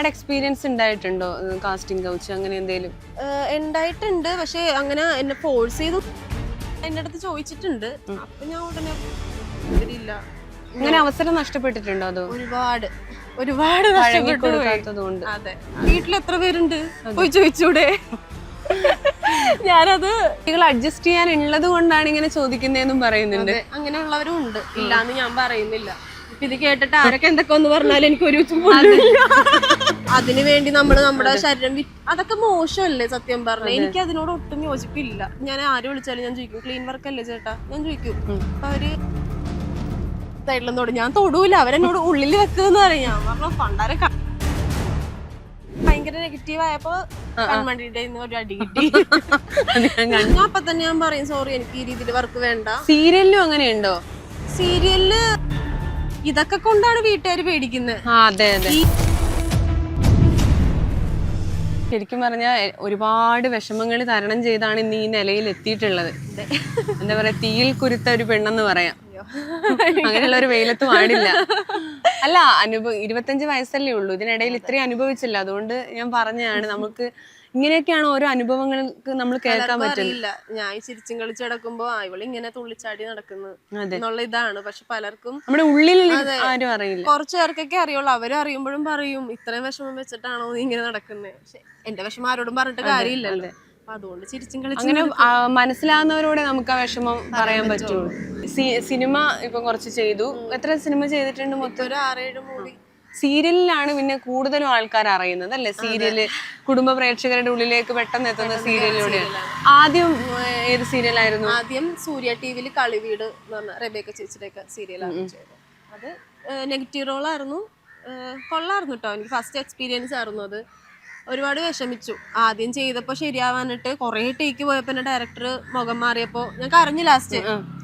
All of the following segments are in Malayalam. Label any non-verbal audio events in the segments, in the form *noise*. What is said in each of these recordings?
ബാഡ് എക്സ്പീരിയൻസ് ഉണ്ടായിട്ടുണ്ടോ കാസ്റ്റിംഗ് കൗച്ച് അങ്ങനെ എന്തെങ്കിലും ഉണ്ടായിട്ടുണ്ട്. പക്ഷെ അങ്ങനെ എന്നെ ഫോഴ്സ് ചെയ്തു. എന്റെ അടുത്ത് ചോദിച്ചിട്ടുണ്ട്. അപ്പൊ ഞാൻ ഉടനെ ഇല്ല. അങ്ങനെ അവസരം നഷ്ടപ്പെട്ടിട്ടുണ്ടോ അതോ? ഒരുപാട്. ഒരുപാട് നഷ്ടപ്പെട്ടതുകൊണ്ട് വീട്ടിൽ എത്ര പേരുണ്ട്? പോയി ചോദിച്ചൂടെ? ഞാനത് നിങ്ങൾ അഡ്ജസ്റ്റ് ചെയ്യാനുള്ളത് കൊണ്ടാണ് ഇങ്ങനെ ചോദിക്കുന്നതെന്നും പറയുന്നുണ്ട്. അങ്ങനെയുള്ളവരും ഉണ്ട്. ഇല്ലാന്ന് ഞാൻ പറയുന്നില്ല. ഇത് കേട്ടിട്ട് ആരൊക്കെ എന്തൊക്കെ ഒന്ന് പറഞ്ഞാൽ എനിക്ക് ഒരു അതിനു വേണ്ടി നമ്മൾ നമ്മുടെ ശരീരം അതൊക്കെ മോശമല്ലേ സത്യം പറഞ്ഞ? എനിക്ക് അതിനോട് ഒട്ടും യോജിപ്പില്ല. ഞാൻ ആര് വിളിച്ചാലും ഞാൻ ചോദിക്കും ക്ലീൻ വർക്ക് അല്ലേ ചേട്ടാ? ഞാൻ ചോദിക്കും. അപ്പൊ അവർ സൈഡിലും ഞാൻ തൊടൂല. അവരെന്നോട് ഉള്ളിൽ വെക്കുന്ന പറയും. ഞാൻ പറഞ്ഞു പണ്ടാരെ ഭയങ്കര നെഗറ്റീവ് ആയപ്പോ കൺമണ്ടിയുടെ ഒരു അടി കിട്ടി. ഞാൻ അപ്പൊ തന്നെ ഞാൻ പറയും സോറി എനിക്ക് ഈ രീതിയിൽ വർക്ക് വേണ്ട. സീരിയലിലും അങ്ങനെയുണ്ടോ? സീരിയലിൽ ഇതൊക്കെ കൊണ്ടാണ് വീട്ടുകാർ പേടിക്കുന്നത് ആ അതെ അതെ. ശരിക്കും പറഞ്ഞാൽ ഒരുപാട് വിഷമങ്ങൾ തരണം ചെയ്താണ് ഇന്ന് ഈ നിലയിൽ എത്തിയിട്ടുള്ളത്. എന്താ പറയാ തീയിൽ കുരുത്ത ഒരു പെണ്ണെന്ന് പറയാം. അങ്ങനെയുള്ള ഒരു വെയിലത്ത് പാടില്ല. അല്ല അനുഭവ ഇരുപത്തഞ്ച് വയസ്സല്ലേ ഉള്ളൂ. ഇതിനിടയിൽ ഇത്രയും അനുഭവിച്ചില്ല. അതുകൊണ്ട് ഞാൻ പറഞ്ഞതാണ് നമുക്ക് ഇങ്ങനെയൊക്കെയാണ് ഓരോ അനുഭവങ്ങൾക്ക് നമ്മൾ കേൾക്കാൻ പറ്റില്ല ഞാൻ ചിരിച്ചും കളിച്ച് നടക്കുമ്പോ ഇവൾ ഇങ്ങനെ തുള്ളിച്ചാടി നടക്കുന്നു എന്നുള്ള ഇതാണ്. പക്ഷെ പലർക്കും നമ്മുടെ ഉള്ളിൽ ആരും അറിയില്ല. കുറച്ചു പേർക്കൊക്കെ അറിയുള്ളൂ. അവരും അറിയുമ്പോഴും പറയും ഇത്രയും വിഷമം വെച്ചിട്ടാണോ നീ ഇങ്ങനെ നടക്കുന്നത് പക്ഷെ എന്റെ വിഷമം ആരോടും പറഞ്ഞിട്ട് കാര്യമില്ലല്ലോ. അതുകൊണ്ട് ചിരിച്ചും കളിച്ചും അങ്ങനെ മനസ്സിലാവുന്നവരോടെ നമുക്ക് ആ വിഷമം പറയാൻ പറ്റുള്ളൂ. സിനിമ ഇപ്പൊ കുറച്ച് ചെയ്തു. എത്ര സിനിമ ചെയ്തിട്ടുണ്ട് മൊത്തം? ഒരു ആറേഴ് മൂവി സീരിയലിലാണ് പിന്നെ കൂടുതലും ആൾക്കാർ അറിയുന്നത് അല്ലെ? സീരിയൽ കുടുംബ പ്രേക്ഷകരുടെ ഉള്ളിലേക്ക് പെട്ടെന്ന് എത്തുന്ന സീരിയലിലൂടെ ആദ്യം ഏത് സീരിയലായിരുന്നു? ആദ്യം സൂര്യ ടി വിയിൽ കളിവീട് എന്ന് പറഞ്ഞ റബേക്ക ചേച്ചിയുടെ ഒക്കെ സീരിയലാണ് ചെയ്തത്. അത് നെഗറ്റീവ് റോളായിരുന്നു. കൊള്ളായിരുന്നു കേട്ടോ. എനിക്ക് ഫസ്റ്റ് എക്സ്പീരിയൻസ് ആയിരുന്നു അത്. ഒരുപാട് വിഷമിച്ചു. ആദ്യം ചെയ്തപ്പോൾ ശരിയാവാനിട്ട് കുറേ ടേക്ക് പോയപ്പോൾ എന്റെ ഡയറക്ടർ മുഖം മാറിയപ്പോൾ ഞാൻ കരഞ്ഞു ലാസ്റ്റ്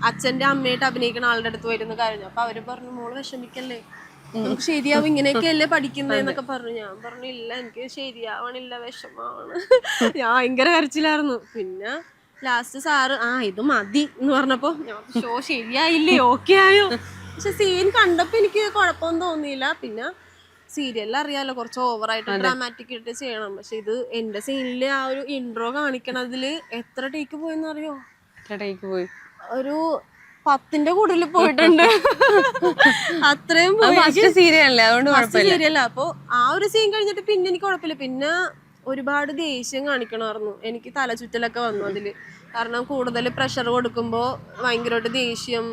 അച്ഛന്റെ അമ്മയായിട്ട് അഭിനയിക്കുന്ന ആളുടെ അടുത്ത് വരുന്നു കരഞ്ഞു. അപ്പൊ അവർ പറഞ്ഞു മോൾ വിഷമിക്കല്ലേ? നമുക്ക് ശരിയാവും ഇങ്ങനെയൊക്കെയല്ലേ പഠിക്കുന്നതെന്നൊക്കെ പറഞ്ഞു. ഞാൻ പറഞ്ഞു ഇല്ല എനിക്ക് ശരിയാവണില്ല വിഷമാണ് *laughs* ഞാൻ ഭയങ്കര കരച്ചിലായിരുന്നു. പിന്നെ ലാസ്റ്റ് സാറ് ആ ഇത് മതി എന്ന് പറഞ്ഞപ്പോ ഷോ ശരിയായില്ലേ? ഓക്കെ ആയോ? പക്ഷെ സീൻ കണ്ടപ്പോ എനിക്ക് കുഴപ്പമൊന്നും തോന്നിയില്ല. പിന്നെ സീരിയലിൽ അറിയാലോ കുറച്ച് ഓവറായിട്ട് ഡ്രാമാറ്റിക് ആയിട്ട് ചെയ്യണം. പക്ഷെ ഇത് എന്റെ സീനിൽ ആ ഒരു ഇൻട്രോ കാണിക്കണതിൽ എത്ര ടേക്ക് പോയെന്ന് അറിയോ എത്ര ടേക്ക് പോയി? ഒരു പത്തിന്റെ കൂടുതൽ പോയിട്ടുണ്ട്. അത്രയും ഫസ്റ്റ് അതുകൊണ്ട് കുഴപ്പമില്ല. സീരിയല്ല അപ്പൊ ആ ഒരു സീൻ കഴിഞ്ഞിട്ട് പിന്നെ എനിക്ക് കുഴപ്പമില്ല. പിന്നെ ഒരുപാട് ദേഷ്യം കാണിക്കണമായിരുന്നു. എനിക്ക് തലചുറ്റലൊക്കെ വന്നു അതിൽ. കാരണം കൂടുതൽ പ്രഷർ കൊടുക്കുമ്പോ ഭയങ്കരമായിട്ട് ദേഷ്യം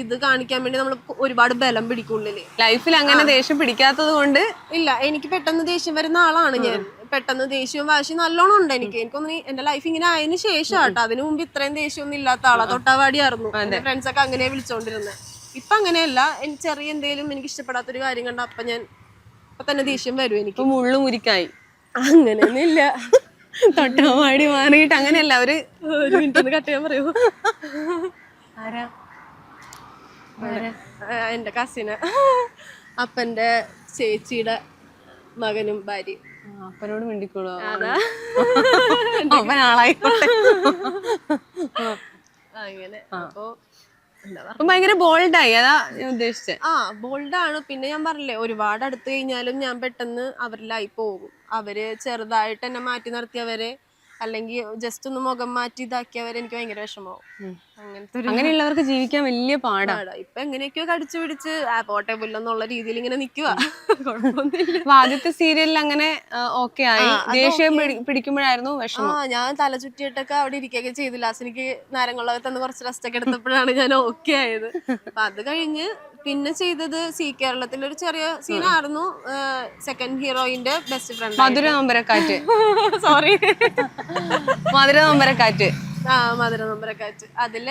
ഇത് കാണിക്കാൻ വേണ്ടി നമ്മൾ ഒരുപാട് ബലം പിടിക്കുള്ളിൽ ലൈഫിൽ അങ്ങനെ ദേഷ്യം പിടിക്കാത്തത് കൊണ്ട് ഇല്ല എനിക്ക് പെട്ടെന്ന് ദേഷ്യം വരുന്ന ആളാണ് ഞാൻ. പെട്ടെന്ന് ദേഷ്യവും വാശിയും നല്ലോണം ഉണ്ട് എനിക്ക്. എനിക്കൊന്നും എന്റെ ലൈഫ് ഇങ്ങനെ ആയതിനു ശേഷം കേട്ടോ അതിനു മുമ്പ് ഇത്രയും ദേഷ്യമൊന്നും ഇല്ലാത്ത ആളാ. തൊട്ടാവാടിയായിരുന്നു. എന്റെ ഫ്രണ്ട്സ് ഒക്കെ അങ്ങനെ വിളിച്ചോണ്ടിരുന്നത് ഇപ്പൊ അങ്ങനെയല്ല. എനിക്ക് ചെറിയ എന്തെങ്കിലും എനിക്ക് ഇഷ്ടപ്പെടാത്തൊരു കാര്യം കണ്ട അപ്പൊ ഞാൻ അപ്പൊ തന്നെ ദേഷ്യം വരും എനിക്ക്. മുള്ളു മുരിക്കായി അങ്ങനെയൊന്നുമില്ല തൊട്ടാവാടി മാറിയിട്ട് അങ്ങനെയല്ല. അവർ ഒരു മിനിറ്റ് ഒന്ന് കട്ട് ചെയ്യാൻ പറയൂ. ആരാ? എന്റെ കസിന് അപ്പന്റെ ചേച്ചിയുടെ മകനും ഭാര്യയും. അപ്പനോട് മിണ്ടിക്കോളൂ. അതാ. *laughs* അപ്പൻ ആളായിക്കോട്ടെ അങ്ങനെ. അപ്പൊ ഭയങ്കര ബോൾഡായി അതാ ഞാൻ ഉദ്ദേശിച്ചത് ആ ബോൾഡാണ് പിന്നെ ഞാൻ പറഞ്ഞില്ലേ ഒരുപാട് അടുത്ത് കഴിഞ്ഞാലും ഞാൻ പെട്ടെന്ന് അവരിലായി പോകും. അവർ ചെറുതായിട്ട് എന്നെ മാറ്റി നിർത്തിയവരെ അല്ലെങ്കിൽ ജസ്റ്റ് ഒന്ന് മുഖം മാറ്റി ഇതാക്കിയവരെ എനിക്ക് ഭയങ്കര വിഷമാവും അങ്ങനത്തെ ഒരു അങ്ങനെയുള്ളവർക്ക് ജീവിക്കാൻ വലിയ പാടാണ് പാടാ. ഇപ്പൊ എങ്ങനെയൊക്കെയോ കടിച്ചു പിടിച്ച് ആ പോട്ടെ പുല്ലെന്നുള്ള രീതിയിൽ ഇങ്ങനെ നിക്കുക കുഴപ്പമൊന്നുമില്ല. ആദ്യത്തെ സീരിയലിൽ അങ്ങനെ ഓക്കെ ആയി. ദേഷ്യം പിടിക്കുമ്പോഴായിരുന്നു വിഷമം. ആ ഞാൻ തല ചുറ്റിയിട്ടൊക്കെ അവിടെ ഇരിക്കുകയൊക്കെ ചെയ്തില്ല ലാസ്റ്റ് എനിക്ക് നാരങ്ങളൊക്കെ തന്നെ കുറച്ച് റെസ്റ്റ് ഒക്കെ എടുത്തപ്പോഴാണ് ഞാൻ ഓക്കെ ആയത്. അപ്പൊ അത് കഴിഞ്ഞ് പിന്നെ ചെയ്തത് സി കേരളത്തിൽ ഒരു ചെറിയ സീനായിരുന്നു second ഹീറോയിന്റെ best friend Madhura Nambarakkat. Sorry *laughs* Madhura Nambarakkat. ആ മധുര നമ്പരക്കാറ്റ്. അതിൽ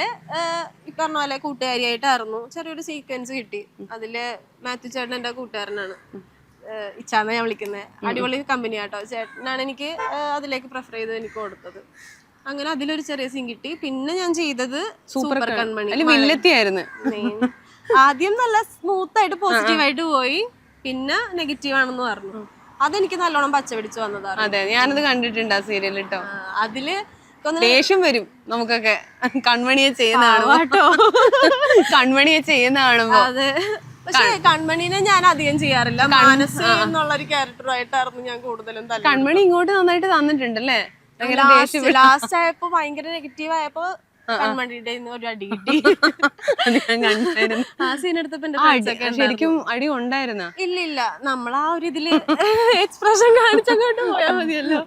ഈ പറഞ്ഞ പോലെ കൂട്ടുകാരിയായിട്ടായിരുന്നു. ചെറിയൊരു സീക്വൻസ് കിട്ടി. അതിൽ മാത്യു ചേട്ടൻ എന്റെ കൂട്ടുകാരനാണ്. ഇച്ചാന്ന ഞാൻ വിളിക്കുന്നത് അടിപൊളി കമ്പനി ആട്ടോ. ചേട്ടനാണ് എനിക്ക് അതിലേക്ക് പ്രിഫർ ചെയ്ത് എനിക്ക് കൊടുത്തത്. അങ്ങനെ അതിലൊരു ചെറിയ സീൻ കിട്ടി. പിന്നെ ഞാൻ ചെയ്തത് സൂപ്പർ കൺമണി വില്ലത്തിയായിരുന്നു. ആദ്യം നല്ല സ്മൂത്ത് ആയിട്ട് പോസിറ്റീവ് ആയിട്ട് പോയി. പിന്നെ നെഗറ്റീവ് ആണെന്ന് പറഞ്ഞു. അതെനിക്ക് നല്ലോണം പച്ച പിടിച്ചു വന്നതാണ് അതെ ഞാനത് കണ്ടിട്ടുണ്ട് ആ സീരിയൽ കേട്ടോ അതിൽ ദേഷ്യം വരും നമുക്കൊക്കെ. കൺമണിയെ ചെയ്യുന്നതാണ് കേട്ടോ കൺമണിയെ ചെയ്യുന്നതാണ് അതെ. പക്ഷേ കൺമണിനെ ഞാൻ അധികം ചെയ്യാറില്ല. മാനസ് എന്നുള്ള ഒരു ക്യാരക്ടറായിട്ടായിരുന്നു ഞാൻ കൂടുതലും കൺമണി ഇങ്ങോട്ട് നന്നായിട്ട് തന്നിട്ടുണ്ടല്ലേ ലാസ്റ്റ് ആയപ്പോ ഭയങ്കര നെഗറ്റീവ് ആയപ്പോ കൺമണിയുടെ കയ്യിന്ന് ഒരു അടി കിട്ടി. ഞാൻ കണ്ടായിരുന്നു ആ സീൻ എടുത്തപ്പോ എന്റെ ആ, friends അടി- ഒക്കെ ശരിക്കും അടി ഉണ്ടായിരുന്ന? ഇല്ല ഇല്ല നമ്മൾ ആ ഒരു ഇതിൽ *laughs* എക്സ്പ്രഷൻ കാണിച്ചങ്ങോട്ട് പോയാൽ മതിയല്ലോ.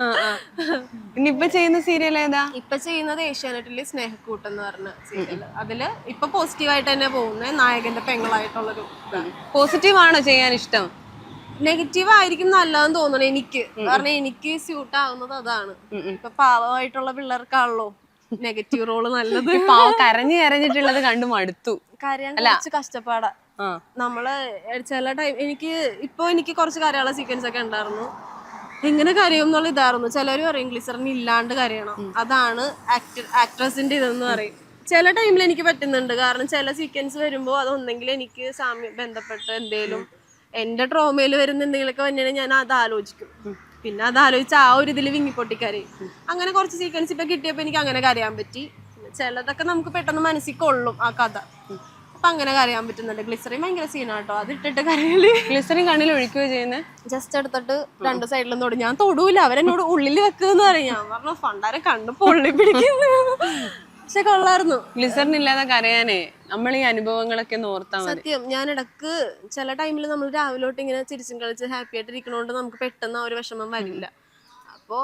ഇനിയിപ്പൊ ചെയ്യുന്ന സീരിയൽ ഏതാ? ഇപ്പൊ ചെയ്യുന്നത് ഏഷ്യാനെറ്റിലെ സ്നേഹക്കൂട്ട് എന്ന് പറഞ്ഞ സീരിയൽ അതിൽ ഇപ്പൊ പോസിറ്റീവായിട്ട് തന്നെ പോകുന്നത് നായകന്റെ പെങ്ങളായിട്ടുള്ളൊരു പോസിറ്റീവ് ആണോ ചെയ്യാൻ ഇഷ്ടം? നെഗറ്റീവ് ആയിരിക്കും നല്ലതെന്ന് തോന്നുന്നു എനിക്ക്. കാരണം എനിക്ക് സ്യൂട്ട് ആവുന്നത് അതാണ്. ഇപ്പൊ പാവമായിട്ടുള്ള പിള്ളേർക്കാണല്ലോ. നെഗറ്റീവ് റോൾ നല്ലത്. കരഞ്ഞു കരഞ്ഞിട്ടുള്ളത് കണ്ടു മടുത്തു. കരയാൻ കുറച്ച് കഷ്ടപ്പാടാ. നമ്മൾ ചില ടൈം എനിക്ക് ഇപ്പൊ എനിക്ക് കുറച്ച് കരയുള്ള സീക്വൻസ് ഒക്കെ ഉണ്ടായിരുന്നു. എങ്ങനെ കരയും എന്നുള്ള ഇതായിരുന്നു. ചിലർ പറയും ഗ്ലിസറിന് ഇല്ലാണ്ട് കരയണം. അതാണ് ആക്ടർ ആക്ട്രസിന്റെ ഇതെന്ന് പറയും. ചില ടൈമിൽ എനിക്ക് പറ്റുന്നുണ്ട്. കാരണം ചില സീക്വൻസ് വരുമ്പോൾ അതൊന്നെങ്കിൽ എനിക്ക് സാമ്യം ബന്ധപ്പെട്ട് എന്തേലും എന്റെ ട്രോമയിൽ വരുന്ന എന്തെങ്കിലുമൊക്കെ വന്നിട്ട് ഞാൻ അത് ആലോചിക്കും. പിന്നെ അത് ആലോചിച്ച് ആ ഒരു ഇതിൽ വിങ്ങിപ്പൊട്ടിക്കരയും അങ്ങനെ കുറച്ച് സീക്വൻസ് ഇപ്പൊ കിട്ടിയപ്പോ എനിക്ക് അങ്ങനെ കരയാൻ പറ്റി. ചിലതൊക്കെ നമുക്ക് പെട്ടെന്ന് മനസ്സിൽ കൊള്ളും ആ കഥ. അപ്പൊ അങ്ങനെ കരയാൻ പറ്റുന്നുണ്ട്. ഗ്ലിസറി ഭയങ്കര സീനാട്ടോ അത് ഇട്ടിട്ട് കരയൽ. ഗ്ലിസറിൻ കണ്ണിൽ ഒഴിക്കുകയോ ചെയ്യുന്നത് ജസ്റ്റ് എടുത്തിട്ട് രണ്ട് സൈഡിലും തൊടും. ഞാൻ തൊടൂല. അവരെന്നോട് ഉള്ളിൽ വെക്കുന്ന് പറയും. ഞാൻ പറഞ്ഞു ഫണ്ടാരെ കണ്ണു പൊള്ളി പിടിക്കുന്നു. പക്ഷെ കൊള്ളായിരുന്നു. ഗ്ലിസറിൻ ഇല്ലാതെ കരയാനേ നമ്മൾ ഈ അനുഭവങ്ങളൊക്കെ ഒന്ന് ഓർത്താ മതി. സത്യം. ഞാൻ ഇടയ്ക്ക് ചില ടൈമിൽ നമ്മൾ രാവിലോട്ട് ഇങ്ങനെ ചിരിച്ചും കളിച്ച് ഹാപ്പി ആയിട്ട് ഇരിക്കണോണ്ട് നമുക്ക് പെട്ടെന്ന് ആ ഒരു വിഷമം വരില്ല. അപ്പോ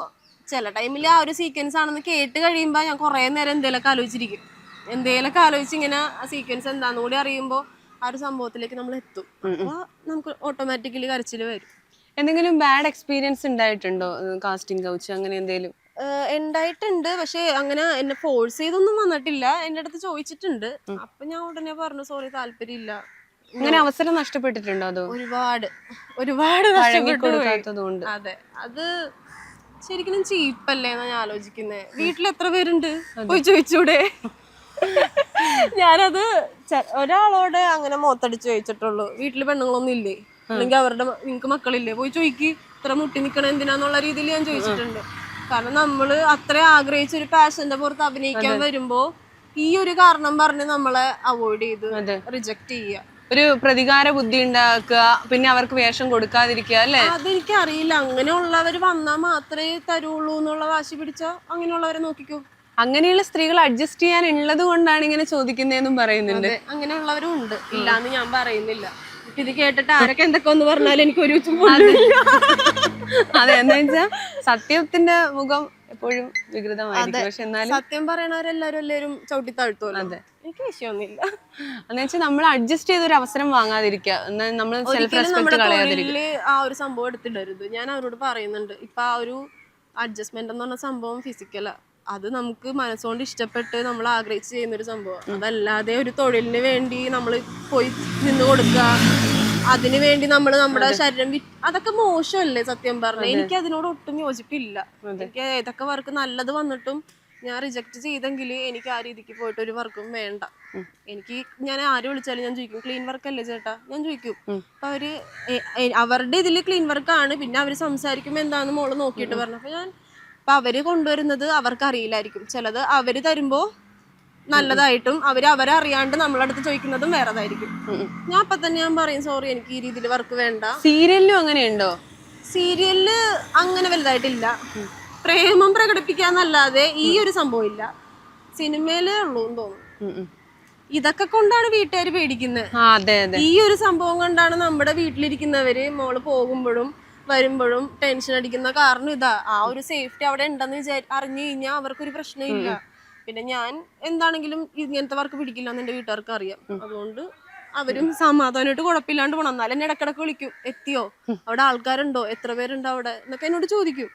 ചില ടൈമിൽ ആ ഒരു സീക്വൻസ് ആണെന്ന് കേട്ട് കഴിയുമ്പോൾ ഞാൻ കുറേ നേരം എന്തേലൊക്കെ ആലോചിച്ചിരിക്കും. എന്തേലൊക്കെ ആലോചിച്ച് ഇങ്ങനെ ആ സീക്വൻസ് എന്താന്ന് കൂടി അറിയുമ്പോൾ ആ ഒരു സംഭവത്തിലേക്ക് നമ്മൾ എത്തും. അപ്പോൾ നമുക്ക് ഓട്ടോമാറ്റിക്കലി കരച്ചിൽ വരും. എന്തെങ്കിലും ബാഡ് എക്സ്പീരിയൻസ് ഉണ്ടായിട്ടുണ്ടോ? കാസ്റ്റിംഗ് കൗച്ച് അങ്ങനെ എന്തെങ്കിലും ഉണ്ടായിട്ടുണ്ട് പക്ഷെ അങ്ങനെ എന്നെ ഫോഴ്സ് ചെയ്തൊന്നും വന്നിട്ടില്ല. എന്റെ അടുത്ത് ചോദിച്ചിട്ടുണ്ട്. അപ്പൊ ഞാൻ ഉടനെ പറഞ്ഞു സോറി താല്പര്യമില്ല. അങ്ങനെ അവസരം നഷ്ടപ്പെട്ടിട്ടുണ്ടോ അതോ? ഒരുപാട് ഒരുപാട് നഷ്ടപ്പെട്ടു. അതെ. അത് ശരിക്കും ചീപ്പല്ലേ എന്നാ ഞാൻ ആലോചിക്കുന്നേ. വീട്ടിൽ എത്ര പേരുണ്ട്? പോയി ചോദിച്ചൂടെ. ഞാനത് ഒരാളോടെ അങ്ങനെ മോത്തടിച്ച് ചോദിച്ചിട്ടുള്ളൂ. വീട്ടിൽ പെണ്ണുങ്ങളൊന്നും ഇല്ലേ? അല്ലെങ്കിൽ അവരുടെ നിങ്ങക്ക് മക്കളില്ലേ? പോയി ചോദിക്ക്. ഇത്ര മുട്ടി നിക്കണ എന്തിനാന്നുള്ള രീതിയിൽ ഞാൻ ചോദിച്ചിട്ടുണ്ട്. കാരണം നമ്മൾ അത്ര ആഗ്രഹിച്ച ഒരു പാഷന്റെ പുറത്ത് അഭിനയിക്കാൻ വരുമ്പോ ഈ ഒരു കാരണം പറഞ്ഞ് നമ്മളെ അവോയ്ഡ് ചെയ്ത് റിജക്ട് ചെയ്യുക. ഒരു പ്രതികാര ബുദ്ധി ഉണ്ടാക്കുക പിന്നെ അവർക്ക് വേഷം കൊടുക്കാതിരിക്കുക അല്ലേ? അതെനിക്ക് അറിയില്ല അങ്ങനെയുള്ളവർ വന്നാൽ മാത്രമേ തരുള്ളൂ എന്നുള്ള വാശി പിടിച്ച അങ്ങനെയുള്ളവരെ നോക്കിക്കോ. അങ്ങനെയുള്ള സ്ത്രീകൾ അഡ്ജസ്റ്റ് ചെയ്യാൻ ഉള്ളത് കൊണ്ടാണ് ഇങ്ങനെ ചോദിക്കുന്നതെന്നും പറയുന്നുണ്ട്. അങ്ങനെയുള്ളവരും ഉണ്ട്. ഇല്ലാന്ന് ഞാൻ പറയുന്നില്ല. ഇത് കേട്ടിട്ട് ആരൊക്കെ എന്തൊക്കെ ഒന്ന് പറഞ്ഞാലും എനിക്ക് ഒരു അതെ എന്താ വെച്ചാ സത്യത്തിന്റെ മുഖം എപ്പോഴും വികൃതമായിരിക്കും. പക്ഷെ എന്നാലും സത്യം പറയണവരെല്ലാരും എല്ലാവരും ചവിട്ടി താഴ്ത്തുമല്ലോ അതെ. എനിക്ക് വിഷയമൊന്നുമില്ല. എന്ന് വെച്ചാൽ നമ്മൾ അഡ്ജസ്റ്റ് ചെയ്തൊരു ഒരു അവസരം വാങ്ങാതിരിക്കുക. നമ്മൾ സെൽഫ് റെസ്പെക്ട് കളയാതിരിക്കുക. ആ ഒരു സംഭവം എടുത്തിടരുത്. ഞാൻ അവരോട് പറയുന്നുണ്ട്. ഇപ്പൊ ആ ഒരു അഡ്ജസ്റ്റ്മെന്റ് എന്ന് പറഞ്ഞ സംഭവം ഫിസിക്കലാ അത് നമുക്ക് മനസ്സുകൊണ്ട് ഇഷ്ടപ്പെട്ട് നമ്മൾ ആഗ്രഹിച്ച് ചെയ്യുന്ന ഒരു സംഭവം. അതല്ലാതെ ഒരു തൊഴിലിന് വേണ്ടി നമ്മൾ പോയി നിന്ന് കൊടുക്കുക. അതിന് വേണ്ടി നമ്മൾ നമ്മുടെ ശരീരം വി അതൊക്കെ മോശമല്ലേ സത്യം പറഞ്ഞ? എനിക്ക് അതിനോട് ഒട്ടും യോജിപ്പില്ല. എനിക്ക് ഏതൊക്കെ വർക്ക് നല്ലത് വന്നിട്ടും ഞാൻ റിജക്ട് ചെയ്തെങ്കിൽ എനിക്ക് ആ രീതിക്ക് പോയിട്ട് ഒരു വർക്കും വേണ്ട. എനിക്ക് ഞാൻ ആര് വിളിച്ചാലും ഞാൻ ചോദിക്കും ക്ലീൻ വർക്ക് അല്ലേ ചേട്ടാ? ഞാൻ ചോദിക്കും. അപ്പൊ അവർ അവരുടെ ഇതിൽ ക്ലീൻ വർക്ക് ആണ്. പിന്നെ അവർ സംസാരിക്കുമ്പോൾ എന്താന്ന് മോൾ നോക്കിയിട്ട് പറഞ്ഞു. അപ്പൊ ഞാൻ അപ്പൊ അവർ കൊണ്ടുവരുന്നത് അവർക്ക് അറിയില്ലായിരിക്കും ചിലത് അവർ തരുമ്പോൾ നല്ലതായിട്ടും അവർ അവരറിയാണ്ട് നമ്മളടുത്ത് ചോദിക്കുന്നതും വേറെതായിരിക്കും. ഞാൻ അപ്പൊ തന്നെ ഞാൻ പറയും സോറി എനിക്ക് ഈ രീതിയിൽ വർക്ക് വേണ്ട. സീരിയലിലും അങ്ങനെയുണ്ടോ? സീരിയലിൽ അങ്ങനെ വലുതായിട്ടില്ല. പ്രേമം പ്രകടിപ്പിക്കാന്നല്ലാതെ ഈ ഒരു സംഭവം ഇല്ല. സിനിമയിലേ ഉള്ളൂ എന്ന് തോന്നുന്നു. ഇതൊക്കെ കൊണ്ടാണ് വീട്ടുകാർ പേടിക്കുന്നത് ഈ ഒരു സംഭവം കൊണ്ടാണ് നമ്മുടെ വീട്ടിലിരിക്കുന്നവര് മോൾ പോകുമ്പോഴും വരുമ്പോഴും ടെൻഷൻ അടിക്കുന്ന കാരണം ഇതാ. ആ ഒരു സേഫ്റ്റി അവിടെ ഉണ്ടെന്ന് വിചാരി അറിഞ്ഞു കഴിഞ്ഞാൽ അവർക്കൊരു പ്രശ്നമില്ല. പിന്നെ ഞാൻ എന്താണെങ്കിലും ഇങ്ങനത്തെ വർക്ക് പിടിക്കില്ല എന്ന് എന്റെ വീട്ടുകാർക്ക് അറിയാം. അതുകൊണ്ട് അവരും സമാധാനമായിട്ട് കുഴപ്പമില്ലാണ്ട് പോണം. എന്നാലും എന്നെ ഇടക്കിടക്ക് വിളിക്കും. എത്തിയോ? അവിടെ ആൾക്കാരുണ്ടോ? എത്ര പേരുണ്ടോ അവിടെ? എന്നൊക്കെ എന്നോട് ചോദിക്കും.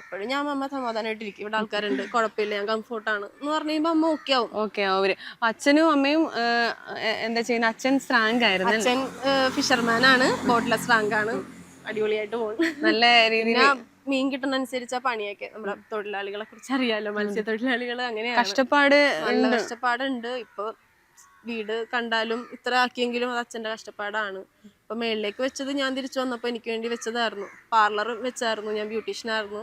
അപ്പോഴും ഞാൻ അമ്മ സമാധാനമായിട്ടിരിക്കും ഇവിടെ ആൾക്കാരുണ്ട്. കുഴപ്പമില്ല. ഞാൻ കംഫോർട്ടാണ് എന്ന് പറഞ്ഞു കഴിയുമ്പോൾ അമ്മ ഓക്കെ ആവും. ഓക്കെ അവർ അച്ഛനും അമ്മയും എന്താ ചെയ്യുന്ന? അച്ഛൻ സ്ട്രാങ്ക് ആയിരുന്നു അച്ഛൻ ഫിഷർമാൻ ആണ്. ബോട്ട്ലെസ് റാങ്ക് ആണ്. അടിപൊളിയായിട്ട് പോകും. നല്ല രീതിയിൽ മീൻ കിട്ടുന്ന അനുസരിച്ച പണിയൊക്കെ. നമ്മുടെ തൊഴിലാളികളെ കുറിച്ച് അറിയാലോ മത്സ്യത്തൊഴിലാളികൾ അങ്ങനെ കഷ്ടപ്പാട് നല്ല കഷ്ടപ്പാടുണ്ട്. ഇപ്പൊ വീട് കണ്ടാലും ഇത്ര ആക്കിയെങ്കിലും അത് അച്ഛന്റെ കഷ്ടപ്പാടാണ്. ഇപ്പൊ മേളിലേക്ക് വെച്ചത് ഞാൻ തിരിച്ചു വന്നപ്പോ എനിക്ക് വേണ്ടി വെച്ചതായിരുന്നു. പാർലർ വെച്ചായിരുന്നു ഞാൻ ബ്യൂട്ടീഷ്യനായിരുന്നു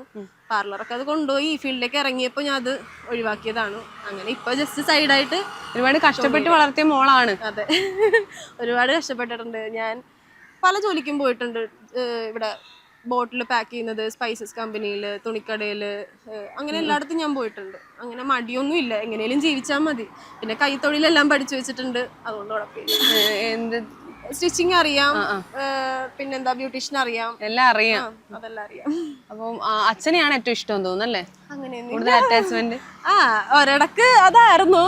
പാർലറൊക്കെ അത് കൊണ്ടുപോയി ഈ ഫീൽഡിലേക്ക് ഇറങ്ങിയപ്പോ ഞാൻ അത് ഒഴിവാക്കിയതാണ്. അങ്ങനെ ഇപ്പൊ ജസ്റ്റ് സൈഡായിട്ട് ഒരുപാട് കഷ്ടപ്പെട്ട് വളർത്തിയ മോളാണ്. അതെ. *laughs* ഒരുപാട് കഷ്ടപ്പെട്ടിട്ടുണ്ട്. ഞാൻ പല ജോലിക്കും പോയിട്ടുണ്ട്. ഇവിടെ ബോട്ടിൽ പാക്ക് ചെയ്യുന്നത് സ്പൈസസ് കമ്പനിയിൽ തുണിക്കടയിൽ അങ്ങനെ എല്ലായിടത്തും ഞാൻ പോയിട്ടുണ്ട്. അങ്ങനെ മടിയൊന്നും ഇല്ല. എങ്ങനെയും ജീവിച്ചാൽ മതി. പിന്നെ കൈത്തൊഴിലെല്ലാം പഠിച്ചു വെച്ചിട്ടുണ്ട്. അതുകൊണ്ട് കുഴപ്പമില്ല. സ്റ്റിച്ചിങ് അറിയാം. പിന്നെന്താ ബ്യൂട്ടീഷ്യൻ അറിയാം. എല്ലാം അറിയാം. അതെല്ലാം അറിയാം. അപ്പം അച്ഛനെയാണ് ഏറ്റവും ഇഷ്ടം തോന്നുന്നല്ലേ അങ്ങനെ അറ്റാച്ച്മെന്റ് ആ ഒരിടക്ക് അതായിരുന്നു.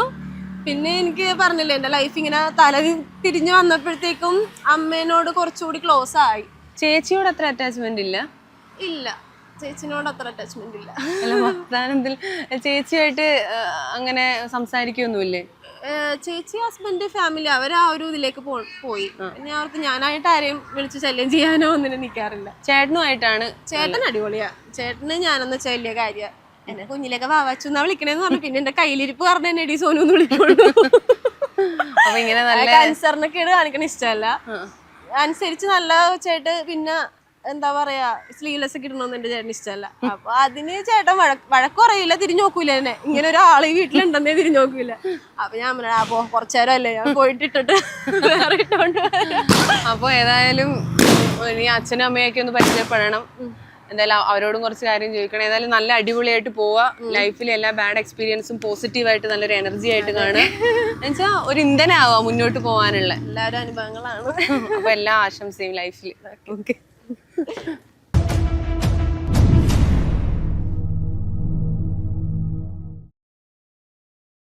പിന്നെ എനിക്ക് പറഞ്ഞില്ലേ എന്റെ ലൈഫ് ഇങ്ങനെ തല തിരിഞ്ഞു വന്നപ്പോഴത്തേക്കും അമ്മേനോട് കുറച്ചുകൂടി ക്ലോസ് ആയി. ചേച്ചിയോട് അത്ര അറ്റാച്ച്മെന്റ് ഇല്ല? ഇല്ല. ചേച്ചിനോട് അത്ര അറ്റാച്ച്മെന്റ് ഇല്ല. അല്ല വർത്താനത്തിൽ ചേച്ചിയായിട്ട് അങ്ങനെ സംസാരിക്കൊന്നുമില്ലേ? ചേച്ചി ഹസ്ബൻഡ് ഫാമിലി അവർ ആ ഒരു ഇതിലേക്ക് പോയി. പിന്നെ അവർക്ക് ഞാനായിട്ട് ആരെയും വിളിച്ച് ശല്യം ചെയ്യാനോ ഒന്നിനും നിൽക്കാറില്ല. ചേട്ടനുമായിട്ടാണ് ചേട്ടൻ അടിപൊളിയാ. ചേട്ടന് ഞാനെന്ന് വെച്ചാൽ വലിയ കാര്യ. എന്നെ കുഞ്ഞിലൊക്കെ വാവാച്ചു എന്നാ വിളിക്കണേന്ന് പറഞ്ഞു. പിന്നെ എന്റെ കയ്യിലിരിപ്പ് പറഞ്ഞ എന്നെ എടി സോനു എന്ന് വിളിക്കുള്ളൂ. അപ്പൊ ഇങ്ങനെ നല്ല അനുസരണക്കേട് കാണിക്കണ ഇഷ്ടമല്ല. അനുസരിച്ച് നല്ല ചേട്ട് പിന്നെ എന്താ പറയാ സ്ലീവ്ലെസ് ഒക്കെ ഇടണമെന്ന് എന്റെ ചേട്ടൻ ഇഷ്ടമല്ല. അപ്പൊ അതിന് ചേട്ടൻ വഴക്ക് പറയില്ല തിരിഞ്ഞു നോക്കൂല എന്നെ. ഇങ്ങനെ ഒരാൾ ഈ വീട്ടിലുണ്ടെന്നേ തിരിഞ്ഞു നോക്കൂല. അപ്പൊ ഞാൻ പറഞ്ഞു ആ പോ കുറച്ചേരം അല്ലേ ഞാൻ പോയിട്ട് ഇട്ടിട്ട് വേറെ ഇട്ടോണ്ട് അപ്പൊ ഏതായാലും ഇനി അച്ഛനും അമ്മയൊക്കെ ഒന്ന് പരിചയപ്പെടണം. എന്തായാലും അവരോടും കുറച്ച് കാര്യം ചോദിക്കണം. ഏതായാലും നല്ല അടിപൊളിയായിട്ട് പോവാ. ലൈഫിൽ എല്ലാ ബാഡ് എക്സ്പീരിയൻസും പോസിറ്റീവായിട്ട് നല്ലൊരു എനർജി ആയിട്ട് കാണുക എന്നുവെച്ചാൽ ഒരു ഇന്ധനാവുക മുന്നോട്ട് പോകാനുള്ള എല്ലാവരും അനുഭവങ്ങളാണ്. അപ്പൊ എല്ലാ ആശംസയും ലൈഫിൽ ഓക്കെ